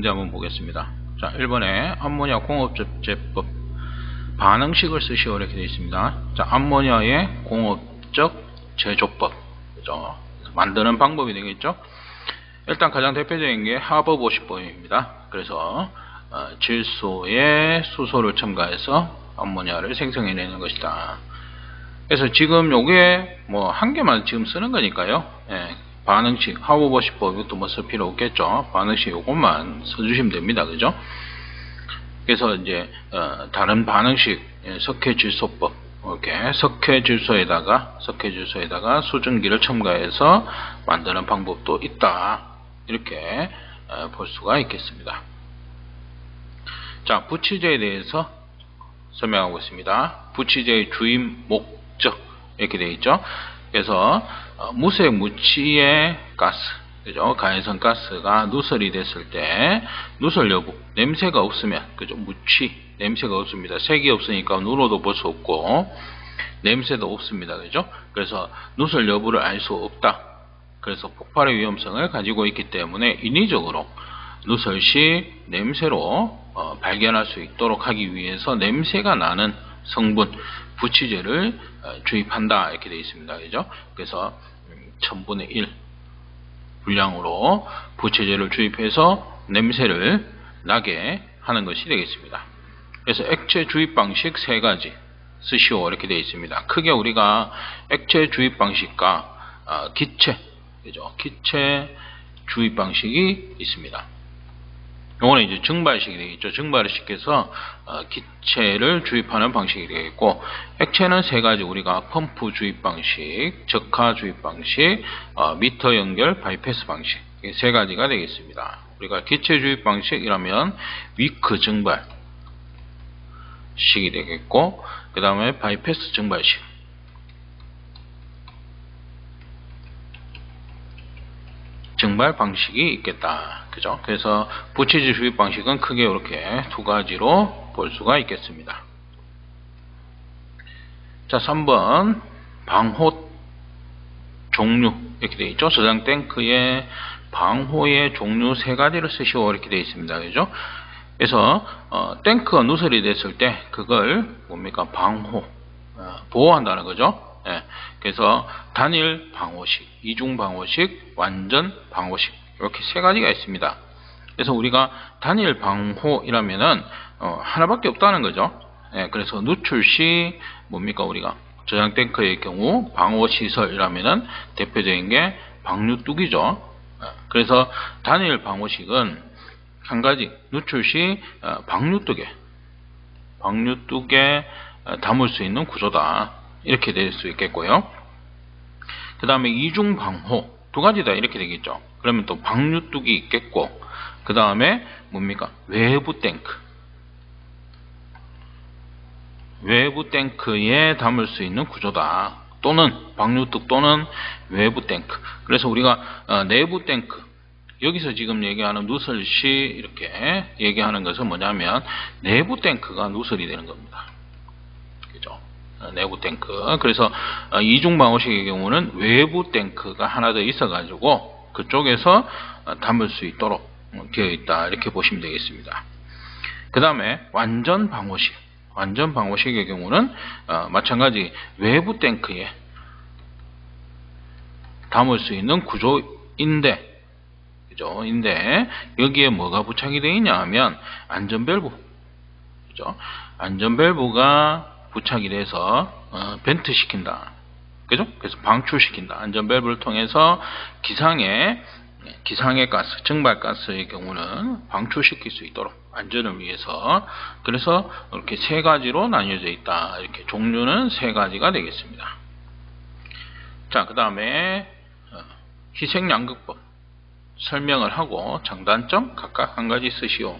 문제 한번 보겠습니다. 자, 1번에 암모니아 공업접제법 반응식을 쓰시오 이렇게 되어 있습니다. 자, 암모니아의 공업적 제조법 그죠? 만드는 방법이 되겠죠. 일단 가장 대표적인 게 하버보시법입니다. 그래서 어, 질소에 수소를 첨가해서 암모니아를 생성해내는 것이다. 그래서 지금 요게 뭐 한 개만 지금 쓰는 거니까요. 예, 반응식 하버보시법 이것도 뭐 쓸 필요 없겠죠. 반응식 요것만 써주시면 됩니다. 그죠? 그래서 이제 어, 다른 반응식 예, 석회질소법 이렇게 석회질소에다가 석회질소에다가 수증기를 첨가해서 만드는 방법도 있다. 이렇게 어, 볼 수가 있겠습니다. 자, 부치제에 대해서 설명하고 있습니다. 부치제의 주임 목적 이렇게 되어 있죠. 그래서 어, 무색 무치의 가스, 그죠? 가해성 가스가 누설이 됐을 때 누설 여부, 냄새가 없으면 그죠? 무치, 냄새가 없습니다. 색이 없으니까 눈으로도 볼 수 없고 냄새도 없습니다. 그죠? 그래서 누설 여부를 알 수 없다. 그래서 폭발의 위험성을 가지고 있기 때문에 인위적으로 누설 시 냄새로 어, 발견할 수 있도록 하기 위해서 냄새가 나는 성분 부치제를 어, 주입한다 이렇게 되어 있습니다. 그죠? 그래서 1000분의 1 분량으로 부치제를 주입해서 냄새를 나게 하는 것이 되겠습니다. 그래서 액체 주입 방식 세 가지 쓰시오 이렇게 되어 있습니다. 크게 우리가 액체 주입 방식과 어, 기체 그죠? 기체 주입 방식이 있습니다. 요거는 이제 증발식이 되겠죠. 증발을 시켜서 어, 기체를 주입하는 방식이 되겠고 액체는 세 가지 우리가 펌프 주입 방식, 적화 주입 방식, 어, 미터 연결 바이패스 방식 세 가지가 되겠습니다. 우리가 기체 주입 방식이라면 위크 증발 식이 되겠고 그 다음에 바이패스 증발식 증발 방식이 있겠다. 그죠? 그래서 부치지 주입 방식은 크게 이렇게 두 가지로 볼 수가 있겠습니다. 자, 3번 방호 종류 이렇게 되어 있죠. 저장 탱크에 방호의 종류 세 가지를 쓰시오 이렇게 되어 있습니다. 그죠? 그래서 어, 탱크가 누설이 됐을 때 그걸 뭡니까 방호 어, 보호한다는 거죠. 예, 그래서 단일 방호식, 이중 방호식, 완전 방호식 이렇게 세 가지가 있습니다. 그래서 우리가 단일 방호이라면은 어, 하나밖에 없다는 거죠. 예, 그래서 누출 시 뭡니까 우리가 저장 탱크의 경우 방호 시설이라면은 대표적인 게 방류 뚝이죠. 예, 그래서 단일 방호식은 한 가지 누출 시 어, 방류 뚝에 방류 뚝에 어, 담을 수 있는 구조다. 이렇게 될 수 있겠고요. 그 다음에 이중 방호 두 가지 다 이렇게 되겠죠. 그러면 또 방류뚝이 있겠고 그 다음에 뭡니까 외부 탱크 외부 탱크에 담을 수 있는 구조다. 또는 방류뚝 또는 외부 탱크. 그래서 우리가 어, 내부 탱크 여기서 지금 얘기하는 누설시 이렇게 얘기하는 것은 뭐냐면 내부 탱크가 누설이 되는 겁니다. 그죠? 어, 내부 탱크. 그래서 어, 이중 방호식의 경우는 외부 탱크가 하나 더 있어 가지고 그쪽에서 어, 담을 수 있도록 되어 있다. 이렇게 보시면 되겠습니다. 그 다음에 완전 방호식. 완전 방호식의 경우는 마찬가지 외부 탱크에 담을 수 있는 구조인데? 인데 여기에 뭐가 부착이 되어 있냐 하면 안전밸브 그죠? 안전밸브가 부착이 돼서 어, 벤트 시킨다. 그죠? 그래서 방출시킨다. 안전밸브를 통해서 기상의 기상의 가스, 증발 가스의 경우는 방출시킬 수 있도록 안전을 위해서 그래서 이렇게 세 가지로 나뉘어져 있다. 이렇게 종류는 세 가지가 되겠습니다. 자, 그 다음에 어, 희생양극법 설명을 하고 장단점 각각 한 가지 쓰시오.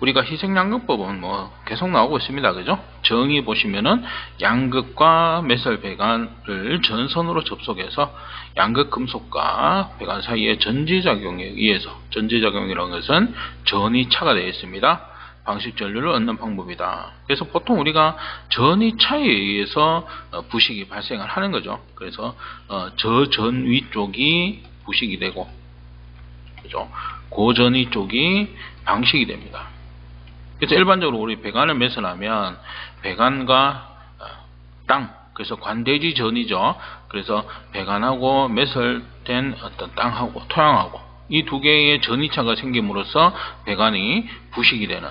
우리가 희생양극법은 뭐 계속 나오고 있습니다. 그죠? 정의 보시면은 양극과 메설 배관을 전선으로 접속해서 양극 금속과 배관 사이의 전지작용에 의해서 전지작용이라는 것은 전이차가 되어 있습니다. 방식 전류를 얻는 방법이다. 그래서 보통 우리가 전이차에 의해서 어, 부식이 발생을 하는 거죠. 그래서 어, 저 전위 쪽이 부식이 되고 그죠? 고전이 쪽이 방식이 됩니다. 그래서 일반적으로 우리 배관을 매설하면 배관과 어, 땅, 그래서 관대지 전이죠. 그래서 배관하고 매설된 어떤 땅하고 토양하고 이 두 개의 전이차가 생김으로써 배관이 부식이 되는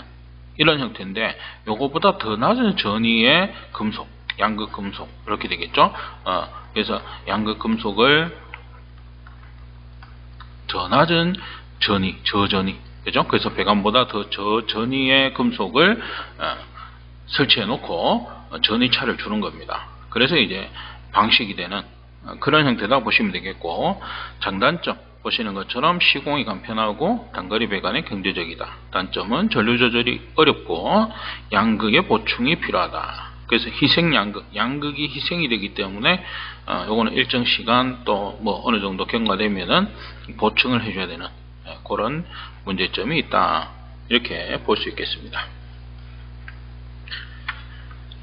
이런 형태인데 요거보다 더 낮은 전이의 금속, 양극 금속 이렇게 되겠죠. 어, 그래서 양극 금속을 더 낮은 전이, 저전이 그죠? 그래서 배관보다 더 저전이의 금속을 어, 설치해 놓고 전이차를 주는 겁니다. 그래서 이제 방식이 되는 어, 그런 형태다 보시면 되겠고 장단점 보시는 것처럼 시공이 간편하고 단거리 배관이 경제적이다. 단점은 전류 조절이 어렵고 양극의 보충이 필요하다. 그래서 희생 양극, 양극이 희생이 되기 때문에 어, 요거는 일정 시간 또 뭐 어느 정도 경과되면은 보충을 해줘야 되는 예, 그런 문제점이 있다. 이렇게 볼 수 있겠습니다.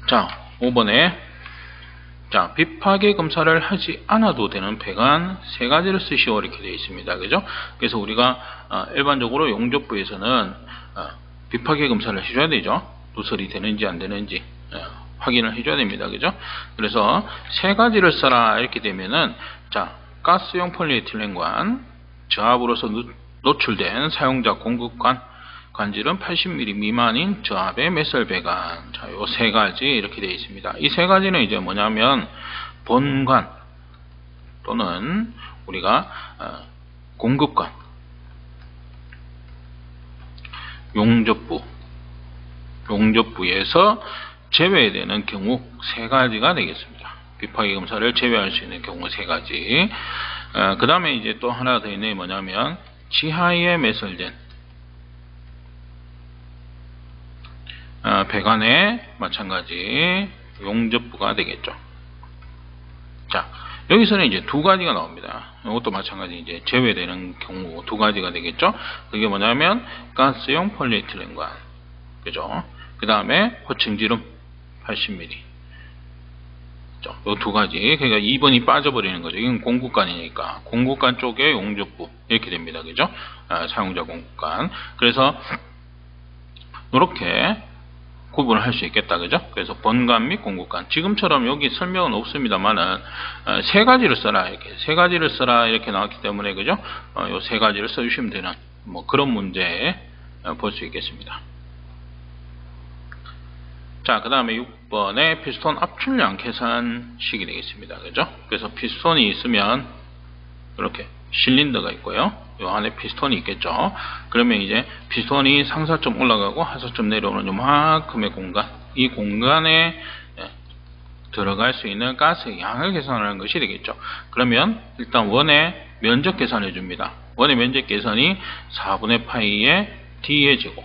자, 5번에 자, 비파괴 검사를 하지 않아도 되는 배관 세 가지를 쓰시오 이렇게 되어 있습니다. 그죠? 그래서 우리가 어, 일반적으로 용접부에서는 어, 비파괴 검사를 해줘야 되죠. 누설이 되는지 안 되는지 어, 확인을 해줘야 됩니다. 그죠? 그래서 세 가지를 써라 이렇게 되면은 자, 가스용 폴리에틸렌관 저압으로서 노출된 사용자 공급관 관질은 80mm 미만인 저압의 메설 배관. 자, 요 세 가지 이렇게 되어 있습니다. 이 세 가지는 이제 뭐냐면 본관 또는 우리가 어, 공급관, 용접부, 용접부에서 제외되는 경우 세 가지가 되겠습니다. 비파기 검사를 제외할 수 있는 경우 세 가지. 어, 그 다음에 이제 또 하나 더 있는 게 뭐냐면 지하에 매설된 어, 배관에 마찬가지 용접부가 되겠죠. 자, 여기서는 이제 두 가지가 나옵니다. 이것도 마찬가지 이제 제외되는 경우 두 가지가 되겠죠. 그게 뭐냐면 가스용 폴리에틸렌관, 그죠? 그 다음에 호칭지름 80mm. 이두 가지. 그러니까 2번이 빠져버리는 거죠. 이건 공급관이니까. 공급관 쪽에 용접부. 이렇게 됩니다. 그죠? 아, 사용자 공급관. 그래서, 이렇게 구분을 할 수 있겠다. 그죠? 그래서 번관 및 공급관. 지금처럼 여기 설명은 없습니다만은, 어, 세 가지를 써라. 이렇게. 세 가지를 써라. 이렇게 나왔기 때문에, 그죠? 어, 요세 가지를 써주시면 되는, 뭐, 그런 문제, 어, 볼수 있겠습니다. 자, 그 다음에 6번에 피스톤 압출량 계산식이 되겠습니다. 그죠? 그래서 피스톤이 있으면, 이렇게 실린더가 있고요. 요 안에 피스톤이 있겠죠. 그러면 이제 피스톤이 상사점 올라가고 하사점 내려오는 요만큼의 공간, 이 공간에 예, 들어갈 수 있는 가스의 양을 계산하는 것이 되겠죠. 그러면 일단 원의 면적 계산해 줍니다. 원의 면적 계산이 4분의 파이의 D의 제곱.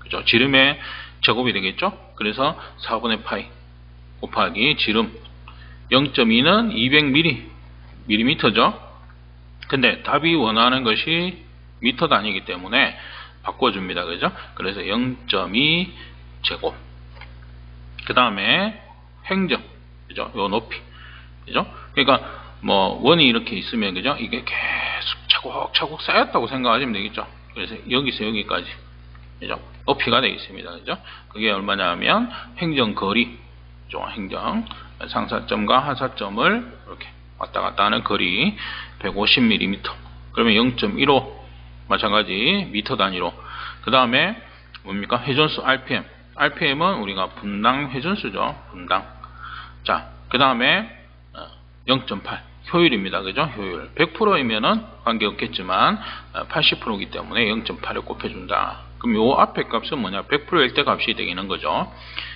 그죠? 지름의 제곱이 되겠죠? 그래서 4분의 파이 곱하기 지름 0.2는 200mm, mm죠? 근데 답이 원하는 것이 미터 단위이기 때문에 바꿔줍니다. 그죠? 그래서 0.2 제곱. 그 다음에 행정. 그죠? 요 높이. 그죠? 그러니까 뭐 원이 이렇게 있으면 그죠? 이게 계속 차곡차곡 쌓였다고 생각하시면 되겠죠. 그래서 여기서 여기까지. 그죠? 높이가 되겠습니다. 그죠? 그게 얼마냐면 행정 거리. 죠 행정 상사점과 하사점을 이렇게 왔다 갔다 하는 거리 150mm 그러면 0.15 마찬가지 미터 단위로. 그 다음에 뭡니까? 회전수 RPM RPM은 우리가 분당 회전수죠. 분당. 자 그 다음에 0.8 어, 효율입니다. 그죠? 효율. 100%이면은 관계없겠지만 80%이기 어, 때문에 0.8을 곱해준다 그럼 요 앞에 값은 뭐냐 100%일 때 값이 되는 거죠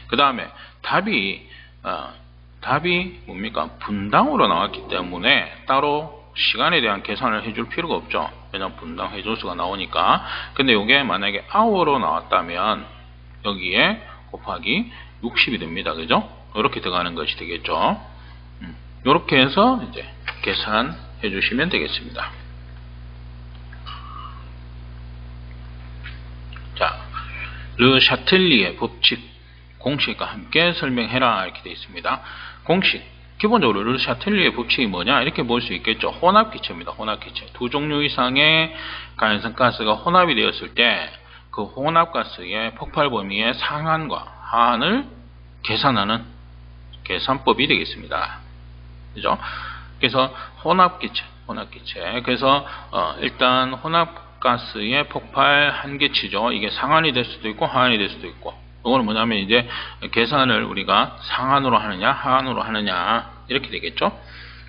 그 다음에 답이 어, 답이 뭡니까? 분당으로 나왔기 때문에 따로 시간에 대한 계산을 해줄 필요가 없죠. 왜냐면 분당 회전수가 나오니까. 근데 이게 만약에 hour로 나왔다면 여기에 곱하기 60이 됩니다. 그죠? 이렇게 들어가는 것이 되겠죠. 이렇게 음, 해서 이제 계산해 주시면 되겠습니다. 자, 르 샤틀리의 법칙 공식과 함께 설명해라 이렇게 되어 있습니다. 공식 기본적으로 르 샤텔리의 법칙이 뭐냐 이렇게 볼 수 있겠죠. 혼합 기체입니다. 혼합 기체. 두 종류 이상의 가연성 가스가 혼합이 되었을 때 그 혼합 가스의 폭발 범위의 상한과 하한을 계산하는 계산법이 되겠습니다. 그죠? 그래서 혼합 기체, 혼합 기체. 그래서 어, 일단 혼합 가스의 폭발 한계치죠. 이게 상한이 될 수도 있고 하한이 될 수도 있고. 이거는 뭐냐면 이제 계산을 우리가 상한으로 하느냐 하한으로 하느냐 이렇게 되겠죠.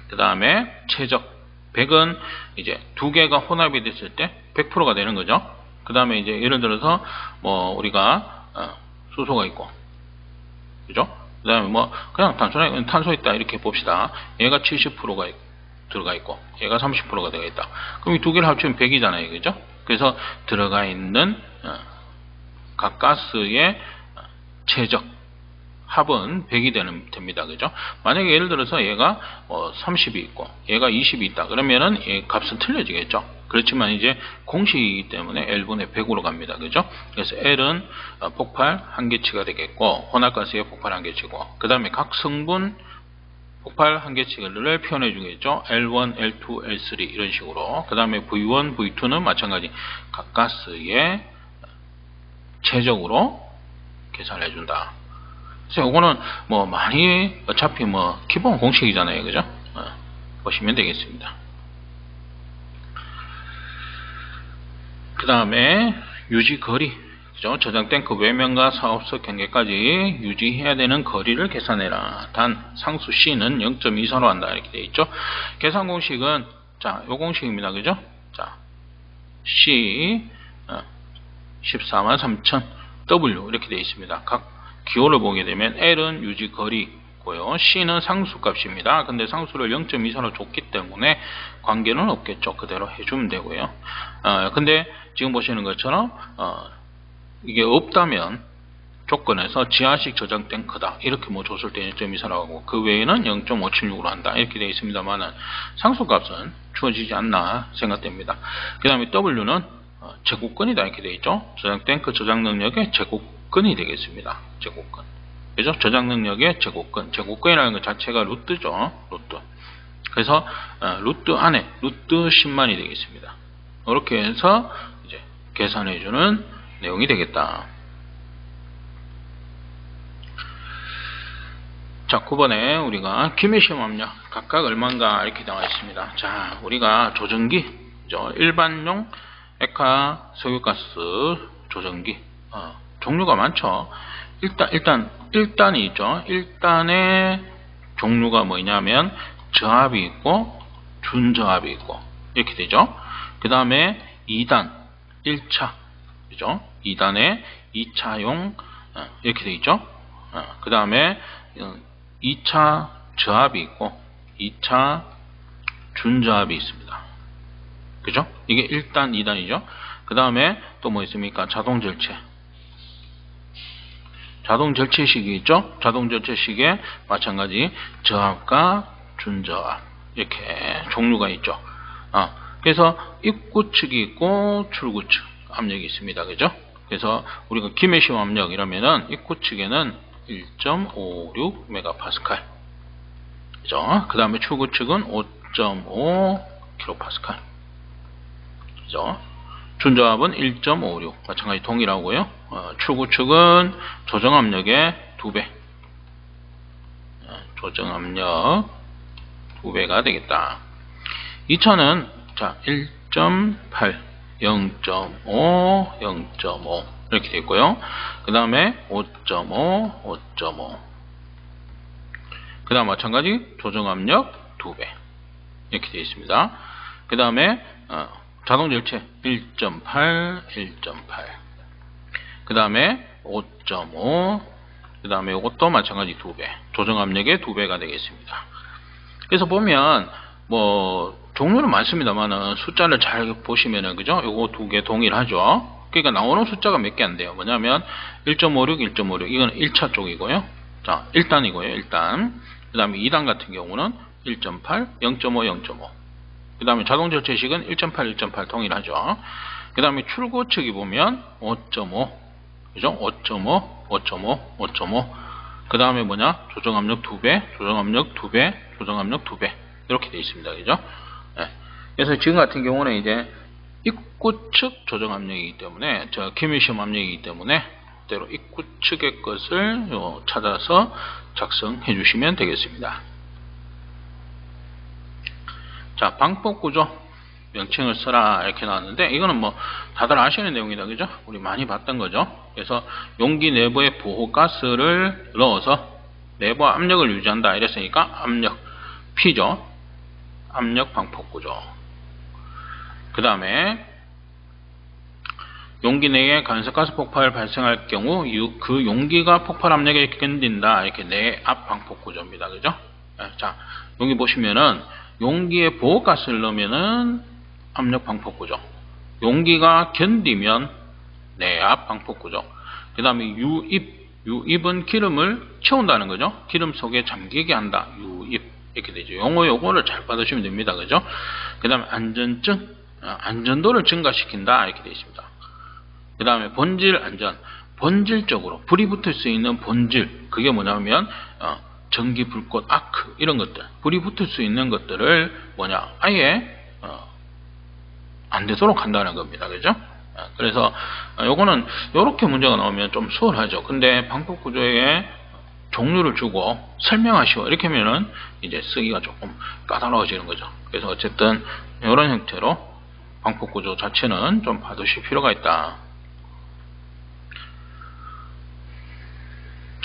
그 다음에 최적 100은 이제 두 개가 혼합이 됐을 때 100%가 되는 거죠. 그 다음에 이제 예를 들어서 뭐 우리가 어, 수소가 있고 그죠? 그 다음에 뭐 그냥 단순하게 탄소 있다 이렇게 봅시다. 얘가 70%가 들어가 있고 얘가 30%가 들어가 있다. 그럼 이 두 개를 합치면 100이잖아요. 그죠? 그래서 들어가 있는 어, 각 가스의 최적 합은 100이 되는, 됩니다. 그죠? 만약에 예를 들어서 얘가 어, 30이 있고 얘가 20이 있다. 그러면은 얘 값은 틀려지겠죠. 그렇지만 이제 공식이기 때문에 L분의 100으로 갑니다. 그죠? 그래서 L은 어, 폭발 한계치가 되겠고 혼합가스의 폭발 한계치고 그 다음에 각 성분 폭발 한계치를 표현해 주겠죠. L1, L2, L3 이런 식으로 그 다음에 V1, V2는 마찬가지 각 가스의 최적으로 계산해 준다. 그래서 이거는 뭐 많이 어차피 뭐 기본 공식이잖아요. 그죠? 어, 보시면 되겠습니다. 그 다음에 유지 거리 그죠? 저장된 그 외면과 사업소 경계까지 유지해야 되는 거리를 계산해라. 단 상수 C는 0.24로 한다 이렇게 되어 있죠. 계산 공식은 자, 요 공식입니다. 그죠? 자, C 어, 14만 3천 W 이렇게 되어 있습니다. 각 기호를 보게 되면 L은 유지 거리고요. C는 상수 값입니다. 근데 상수를 0.24로 줬기 때문에 관계는 없겠죠. 그대로 해주면 되고요. 어, 근데 지금 보시는 것처럼 어, 이게 없다면 조건에서 지하식 저장 탱크다 이렇게 뭐 줬을 때 1.24라고 하고 그 외에는 0.576으로 한다 이렇게 되어 있습니다만은 상수값은 주어지지 않나 생각됩니다. 그 다음에 W는 어, 제곱근이다 이렇게 되어 있죠. 저장 탱크 저장 능력의 제곱근이 되겠습니다. 제곱근. 그죠? 저장 능력의 제곱근. 제곱근이라는 것 자체가 루트죠. 루트. 그래서 어, 루트 안에 루트 10만이 되겠습니다. 이렇게 해서 이제 계산해주는 내용이 되겠다. 자, 9번에 우리가 기매시험 압력 각각 얼마인가 이렇게 나와 있습니다. 자, 우리가 조정기, 일반용 액화 석유가스 조정기 어, 종류가 많죠. 일단 일단 1단이 있죠. 1단의 종류가 뭐냐면 저압이 있고 준저압이 있고 이렇게 되죠. 그 다음에 2단 1차 그죠? 2단에 2차용 어, 이렇게 되어 있죠. 어, 그 다음에 2차 저압이 있고 2차 준저압이 있습니다. 그죠? 이게 1단, 2단이죠. 그 다음에 또 뭐 있습니까? 자동 절체. 자동 절체식이 있죠? 자동 절체식에 마찬가지 저압과 준저압 이렇게 종류가 있죠. 아, 그래서 입구 측이 있고 출구 측 압력이 있습니다. 그죠? 그래서 우리가 기메시움 압력이라면은 입구 측에는 1.56 메가파스칼. 그죠? 그 다음에 출구 측은 5.5 킬로파스칼. 그죠? 준저압은 1.56 마찬가지 동일하고요. 어, 출구 측은 조정 압력의 2배. 어, 조정 압력 2배가 되겠다. 2차는 자 1.8, 0.5, 0.5 이렇게 되고요. 그 다음에 5.5, 5.5. 그 다음 마찬가지 조정 압력 2배 이렇게 되어 있습니다. 그 다음에 어, 자동 절체 1.8, 1.8. 그 다음에 5.5. 그 다음에 이것도 마찬가지 2배. 조정 압력의 2배가 되겠습니다. 그래서 보면 뭐 종류는 많습니다만 숫자를 잘 보시면은 그죠? 요거 두 개 동일하죠. 그러니까 나오는 숫자가 몇 개 안 돼요. 뭐냐면 1.56, 1.56 이건 1차 쪽이고요. 자, 1단이고요. 1단. 그 다음에 2단 같은 경우는 1.8, 0.5, 0.5. 그 다음에 자동 절체식은 1.8, 1.8 동일하죠. 그 다음에 출구 측이 보면 5.5, 그죠? 5.5, 5.5, 5.5. 그 다음에 뭐냐? 조정 압력 2배, 조정 압력 2배, 조정 압력 2배. 이렇게 되어 있습니다. 그죠? 예. 그래서 지금 같은 경우는 이제 입구 측 조정 압력이기 때문에, 저 기밀시험 압력이기 때문에, 그대로 입구 측의 것을 요 찾아서 작성해 주시면 되겠습니다. 자, 방법 구조. 명칭을 써라 이렇게 나왔는데 이거는 뭐 다들 아시는 내용이다 그죠 우리 많이 봤던 거죠 그래서 용기 내부에 보호가스를 넣어서 내부 압력을 유지한다 이랬으니까 압력 P죠 압력 방폭 구조 그 다음에 용기 내에 간섭가스 폭발 발생할 경우 그 용기가 폭발 압력에 견딘다 이렇게 내압 방폭 구조입니다 그죠 자 여기 보시면은 용기에 보호가스를 넣으면은 압력 방폭 구조. 용기가 견디면 내압 방폭 구조. 그 다음에 유입. 유입은 기름을 채운다는 거죠. 기름 속에 잠기게 한다. 유입. 이렇게 되죠. 용어 요거를 잘 받으시면 됩니다. 그죠? 그 다음에 안전증. 어, 안전도를 증가시킨다. 이렇게 되어 있습니다. 그 다음에 본질 안전. 본질적으로 불이 붙을 수 있는 본질. 그게 뭐냐면 어, 전기, 불꽃, 아크 이런 것들. 불이 붙을 수 있는 것들을 뭐냐 아예 어, 안 되도록 한다는 겁니다. 그죠? 아, 그래서 요거는 이렇게 문제가 나오면 좀 수월하죠. 근데 방법 구조에 종류를 주고 설명하시오 이렇게 하면은 이제 쓰기가 조금 까다로워지는 거죠. 그래서 어쨌든 이런 형태로 방법 구조 자체는 좀 봐두실 필요가 있다.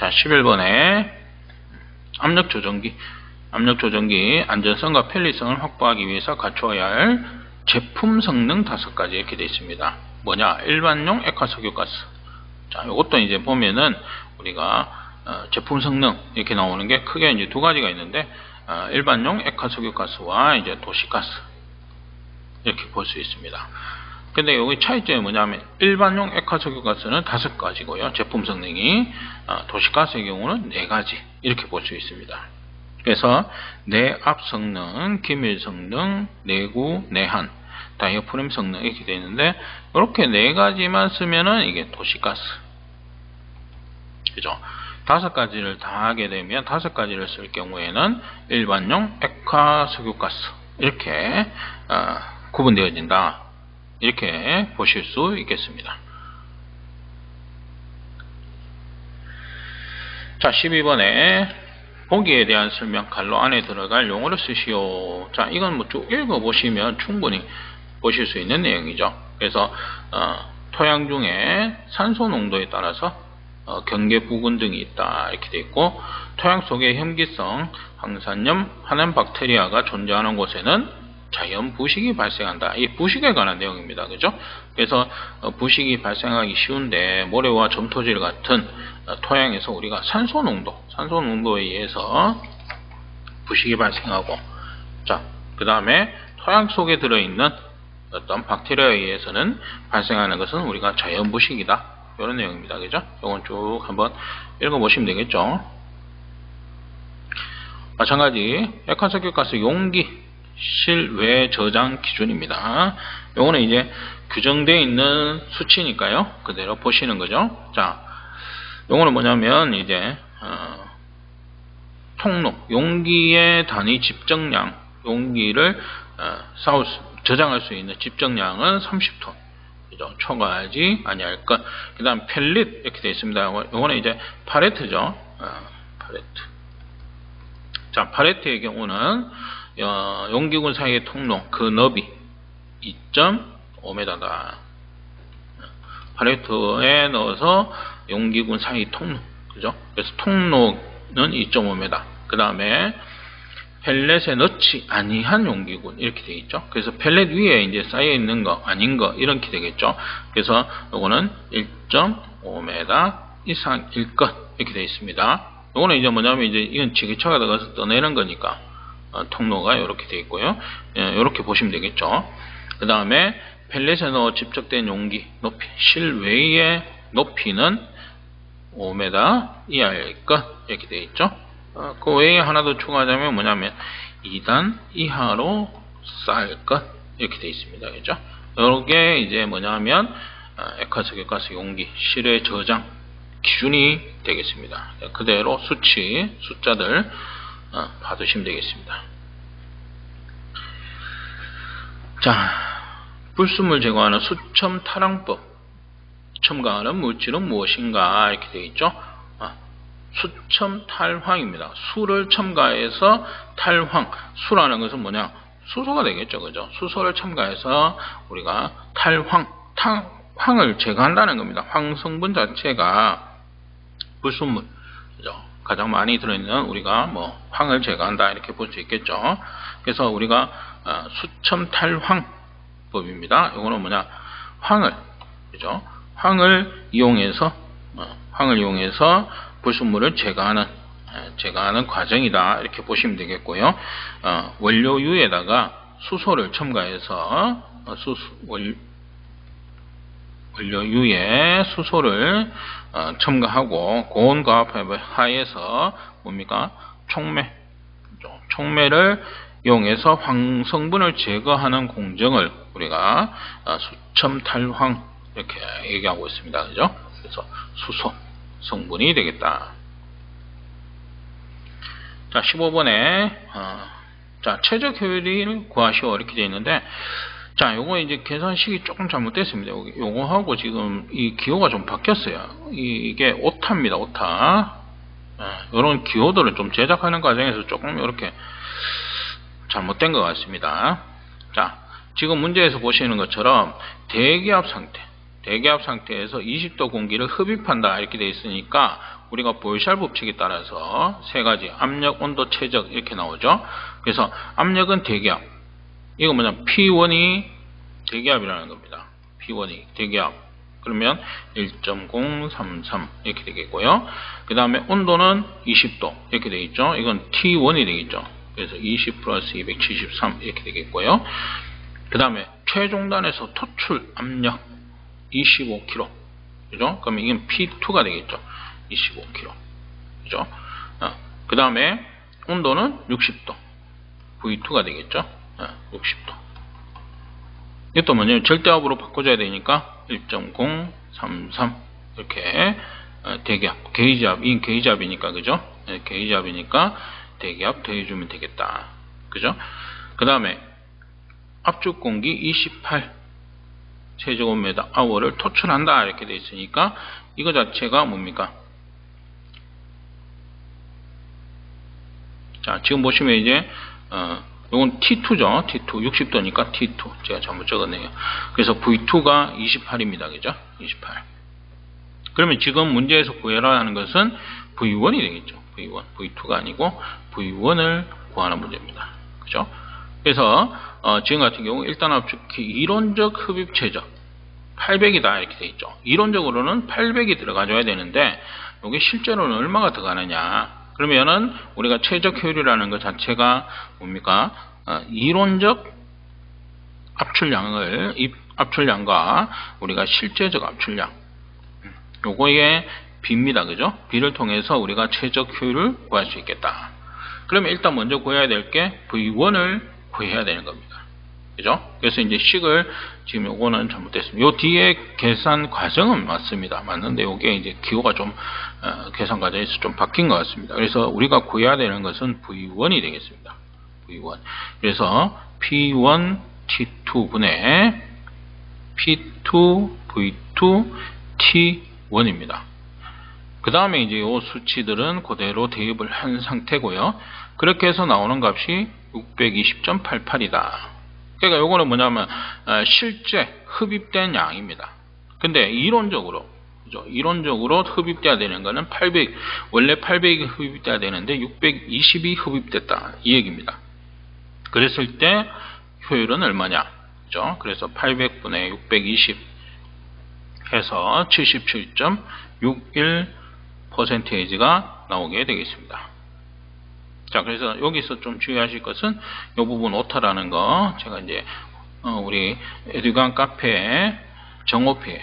자, 11번에 압력 조정기. 압력 조정기 안전성과 편리성을 확보하기 위해서 갖추어야 할 제품 성능 다섯 가지 이렇게 되어 있습니다. 뭐냐? 일반용 액화석유가스. 자, 이것도 이제 보면은 우리가 어, 제품 성능 이렇게 나오는 게 크게 이제 두 가지가 있는데 어, 일반용 액화석유가스와 이제 도시가스 이렇게 볼 수 있습니다. 근데 여기 차이점이 뭐냐면 일반용 액화석유가스는 다섯 가지고요. 제품 성능이 어, 도시가스의 경우는 네 가지 이렇게 볼 수 있습니다. 그래서 내압 성능, 기밀 성능, 내구, 내한, 다이어프램 성능 이렇게 되어 있는데 이렇게 네 가지만 쓰면은 이게 도시가스. 그죠? 다섯 가지를 다 하게 되면 다섯 가지를 쓸 경우에는 일반용 액화 석유가스 이렇게 어, 구분되어진다. 이렇게 보실 수 있겠습니다. 자, 12번에 보기에 대한 설명 칼로 안에 들어갈 용어를 쓰시오. 자, 이건 뭐 쭉 읽어보시면 충분히 보실 수 있는 내용이죠. 그래서 어, 토양 중에 산소 농도에 따라서 어, 경계 부근 등이 있다 이렇게 되어 있고 토양 속에 혐기성 항산염 한염 박테리아가 존재하는 곳에는 자연 부식이 발생한다. 이 부식에 관한 내용입니다. 그죠? 그래서 어, 부식이 발생하기 쉬운데 모래와 점토질 같은 어, 토양에서 우리가 산소 농도, 산소 농도에 의해서 부식이 발생하고 자, 그 다음에 토양 속에 들어있는 어떤 박테리아에 의해서는 발생하는 것은 우리가 자연 부식이다. 이런 내용입니다. 그죠? 이건 쭉 한번 읽어보시면 되겠죠? 마찬가지 액화석유가스 용기 실외 저장 기준입니다. 요거는 이제 규정되어 있는 수치니까요. 그대로 보시는 거죠. 자, 요거는 뭐냐면 이제 어, 통로, 용기의 단위 집정량, 용기를 어, 사우, 저장할 수 있는 집정량은 30톤. 그죠? 초과하지 아니할 것. 그 다음 펠릿 이렇게 되어 있습니다. 요거는 이제 파레트죠. 어, 파레트. 자, 파레트의 경우는 어, 용기군 사이의 통로 그 너비 2.5m다. 파레토에 넣어서 용기군 사이 통로 그죠? 그래서 통로는 2.5m. 그 다음에 펠렛에 넣지 아니한 용기군 이렇게 되어 있죠. 그래서 펠렛 위에 이제 쌓여 있는 거 아닌 거 이렇게 되겠죠. 그래서 이거는 1.5m 이상일 것 이렇게 되어 있습니다. 이거는 이제 뭐냐면 이제 이건 지게차가 들어가서 떠내는 거니까 어, 통로가 이렇게 되어 있고요. 이렇게 예, 보시면 되겠죠. 그 다음에 펠렛에 넣어 집적된 용기 높이 실외의 높이는 5m 이하일 것 이렇게 되어 있죠. 어, 그 외에 하나 더 추가하자면 뭐냐면 2단 이하로 쌓일 것 이렇게 되어 있습니다. 그죠? 이게 이제 뭐냐면 어, 액화석유가스 용기 실외 저장 기준이 되겠습니다. 그대로 수치, 숫자들 어, 받으시면 되겠습니다. 자, 불순물 제거하는 수첨 탈환법 첨가하는 물질은 무엇인가 이렇게 되어 있죠. 아, 수첨 탈황입니다. 수를 첨가해서 탈황. 수라는 것은 뭐냐? 수소가 되겠죠. 그죠? 수소를 첨가해서 우리가 탈황, 탕, 황을 제거한다는 겁니다. 황 성분 자체가 불순물. 그죠? 가장 많이 들어있는 우리가 뭐 황을 제거한다 이렇게 볼 수 있겠죠. 그래서 우리가 어, 수첨 탈황법입니다. 이거는 뭐냐? 황을 그죠? 황을 이용해서 어, 황을 이용해서 불순물을 제거하는 어, 제거하는 과정이다 이렇게 보시면 되겠고요. 어, 원료유에다가 수소를 첨가해서 수소, 원, 원료유에 수소를 첨가하고 고온과합 하에서 뭡니까 총매 총매를 이용해서 황성분을 제거하는 공정을 우리가 수첨탈황 이렇게 얘기하고 있습니다. 그죠? 그래서 수소 성분이 되겠다. 자, 15번에 어, 자, 최적 효율을 구하시오 이렇게 되어 있는데 자, 요거 이제 계산식이 조금 잘못됐습니다. 요거 하고 지금 이 기호가 좀 바뀌었어요. 이, 게 오타입니다. 오타. 이런 어, 기호들을 좀 제작하는 과정에서 조금 이렇게 잘못된 것 같습니다. 자, 지금 문제에서 보시는 것처럼 대기압 상태 대기압 상태에서 20도 공기를 흡입한다 이렇게 되어 있으니까 우리가 보이샬 법칙에 따라서 세 가지 압력, 온도, 최적 이렇게 나오죠. 그래서 압력은 대기압. 이거 뭐냐 P1이 대기압이라는 겁니다. P1이 대기압. 그러면 1.033 이렇게 되겠고요. 그 다음에 온도는 20도 이렇게 되겠죠. 이건 T1이 되겠죠. 그래서 20 플러스 273 이렇게 되겠고요. 그 다음에 최종단에서 토출 압력 25kg. 그죠? 그러면 이건 P2가 되겠죠. 25kg. 그죠? 어, 그 다음에 온도는 60도. V2가 되겠죠. 어, 60도. 이것도 뭐냐면 절대압으로 바꿔줘야 되니까 1.033 이렇게 어, 대기압, 게이지압, 인 게이지압이니까 그죠? 네, 게이지압이니까 대기압 더해주면 되겠다. 그죠? 그 다음에 압축 공기 28 세제곱미터 아워를 토출한다 이렇게 되어 있으니까 이거 자체가 뭡니까? 자 지금 보시면 이제 어, 이건 T2죠. T2 60도니까 T2 제가 잘못 적었네요. 그래서 V2가 28입니다. 그죠? 28 그러면 지금 문제에서 구해라 하는 것은 V1이 되겠죠. V1 V2가 아니고 V1을 구하는 문제입니다. 그죠? 그래서 어, 지금 같은 경우 일단 압축기 이론적 흡입 최적 800이다 이렇게 돼 있죠. 이론적으로는 800이 들어가줘야 되는데 이게 실제로는 얼마가 들어가느냐. 그러면은 우리가 최적 효율이라는 것 자체가 뭡니까? 어, 이론적 압출량을 압출량과 우리가 실제적 압출량. 요거의 비입니다. 그죠? 비를 통해서 우리가 최적 효율을 구할 수 있겠다. 그러면 일단 먼저 구해야 될 게 V1을 구해야 되는 겁니다. 그죠? 그래서 이제 식을 지금 요거는 잘못됐습니다. 요 뒤에 계산 과정은 맞습니다. 맞는데 요게 이제 기호가 좀 어, 계산 과정에서 좀 바뀐 것 같습니다. 그래서 우리가 구해야 되는 것은 V1이 되겠습니다. V1. 그래서 P1 T2 분의 P2 V2 T1입니다. 그 다음에 이제 요 수치들은 그대로 대입을 한 상태고요. 그렇게 해서 나오는 값이 620.88이다. 그러니까 요거는 뭐냐면 어, 실제 흡입된 양입니다. 근데 이론적으로 그죠? 이론적으로 흡입돼야 되는 거는 800 원래 800이 흡입돼야 되는데 620이 흡입됐다 이 얘기입니다. 그랬을 때 효율은 얼마냐? 그죠? 그래서 800분의 620 해서 77.61%가 나오게 되겠습니다. 자, 그래서 여기서 좀 주의하실 것은 이 부분 오타라는 거 제가 이제 어, 우리 에듀간 카페에 정오피에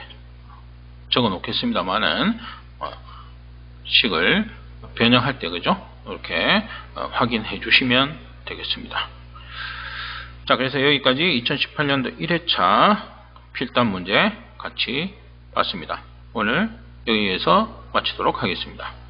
적어 놓겠습니다만은 어, 식을 변형할 때 그죠? 이렇게 어, 확인해 주시면 되겠습니다. 자, 그래서 여기까지 2018년도 1회차 필단 문제 같이 봤습니다. 오늘 여기에서 마치도록 하겠습니다.